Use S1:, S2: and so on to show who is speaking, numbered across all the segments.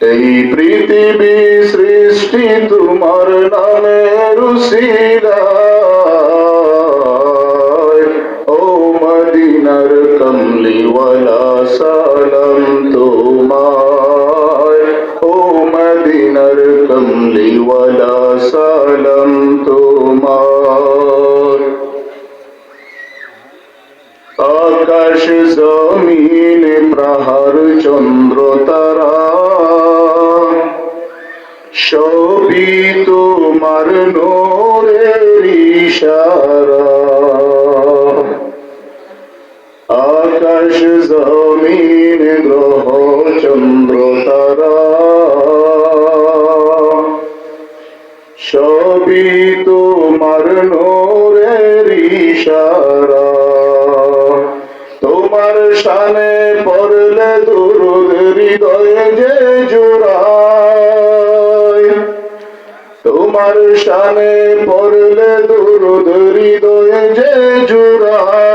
S1: এই পৃথিবী সৃষ্টি তোমার নামের উসিলায় ও মদিনার কমলিওয়ালা, সালাম তোমায়। ও মদিনার কমলিওয়ালা, সালাম তোমায়। আকাশ জমিন প্রহার চন্দ্র তারা সবই তোমার নোরের ইশারা। আকাশ জমিন, গ্রহ, চন্দ্র, তারা। সবই তোমার নোরের ইশারা। তোমার শানে পড়লে দুরুদ হৃদয়ে যে জোড়ায় শানে পড়লে দুরুদ হৃদয়ে যে জোড়ায়।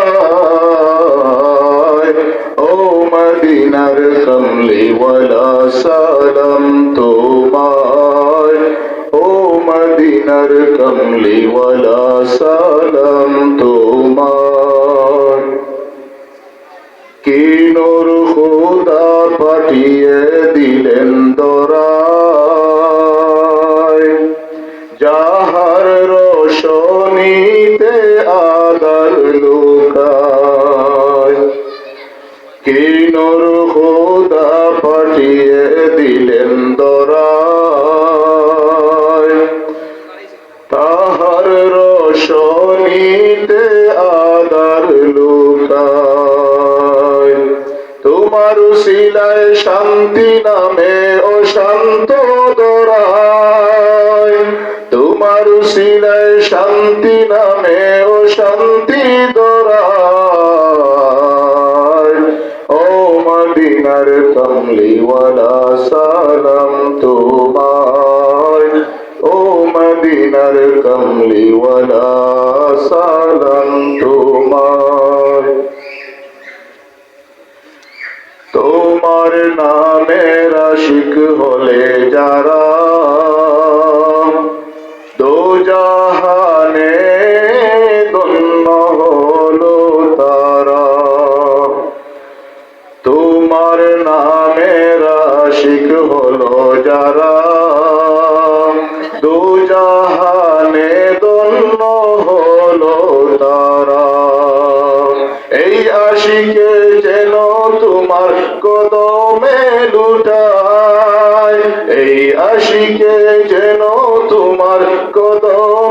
S1: ও মদিনার কমলি ওয়ালা সালাম তোমায়। ও মদিনার কমলি ওয়ালা সালাম তোমায়। কি নূর খোদা পাঠিয়ে দিলেন কি নূর খোদা পাঠিয়ে দিলেন দরায়। তাহার রোশনীতে আদার লুকায়। তোমার শিলায় শান্তি নামে ও শান্ত দরায়। তোমার শিলায় শান্তি নামে ও শান্তি দরায়। মদিনার কমলিওয়ালা সালাম তোমায়। ও মদিনার কমলিওয়ালা তোমার নামের রাশিক হলে যারা হলো যারা দু জাহানে দন্য হলো তারা। এই আশিকে যেন তোমার কদমে লুটায়। এই আশিকে যেন তোমার কদমে